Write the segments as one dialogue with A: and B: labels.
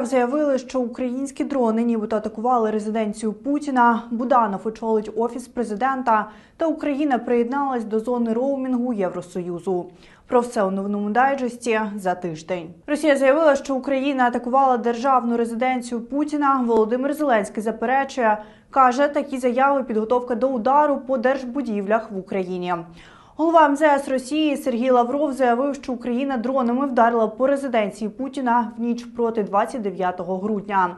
A: РФ заявили, що українські дрони нібито атакували резиденцію Путіна. Буданов очолить офіс президента, та Україна приєдналась до зони роумінгу Євросоюзу. Про все у новинному дайджесті за тиждень. Росія заявила, що Україна атакувала державну резиденцію Путіна. Володимир Зеленський заперечує, каже, такі заяви підготовка до удару по держбудівлях в Україні. Голова МЗС Росії Сергій Лавров заявив, що Україна дронами вдарила по резиденції Путіна в ніч проти 29 грудня.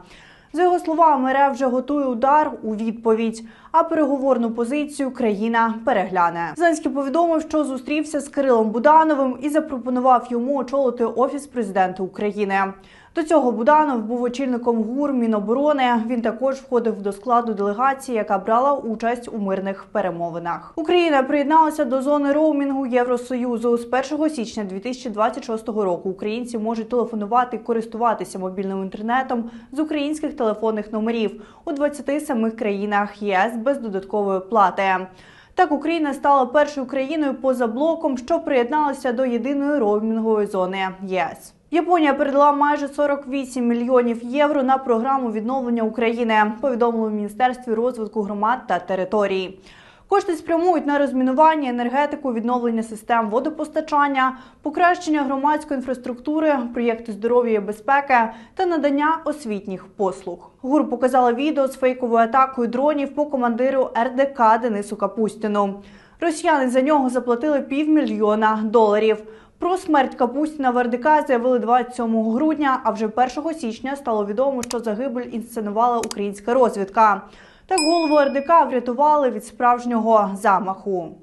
A: За його словами, РФ вже готує удар у відповідь, а переговорну позицію країна перегляне. Зеленський повідомив, що зустрівся з Кирилом Будановим і запропонував йому очолити офіс президента України. До цього Буданов був очільником ГУР Міноборони. Він також входив до складу делегації, яка брала участь у мирних перемовинах. Україна приєдналася до зони роумінгу Євросоюзу з 1 січня 2026 року. Українці можуть телефонувати користуватися мобільним інтернетом з українських телефонних номерів у 27 країнах ЄС без додаткової плати. Так, Україна стала першою країною поза блоком, що приєдналася до єдиної роумінгової зони ЄС. Японія передала майже 48 мільйонів євро на програму відновлення України. Повідомили в міністерстві розвитку громад та територій. Кошти спрямують на розмінування, енергетику, відновлення систем водопостачання, покращення громадської інфраструктури, проєкти здоров'я і безпеки та надання освітніх послуг. ГУР показала відео з фейковою атакою дронів по командиру РДК Денису Капустіну. Росіяни за нього заплатили півмільйона доларів. Про смерть Капустіна в РДК заявили 27 грудня, а вже 1 січня стало відомо, що загибель інсценувала українська розвідка. Так голову РДК врятували від справжнього замаху.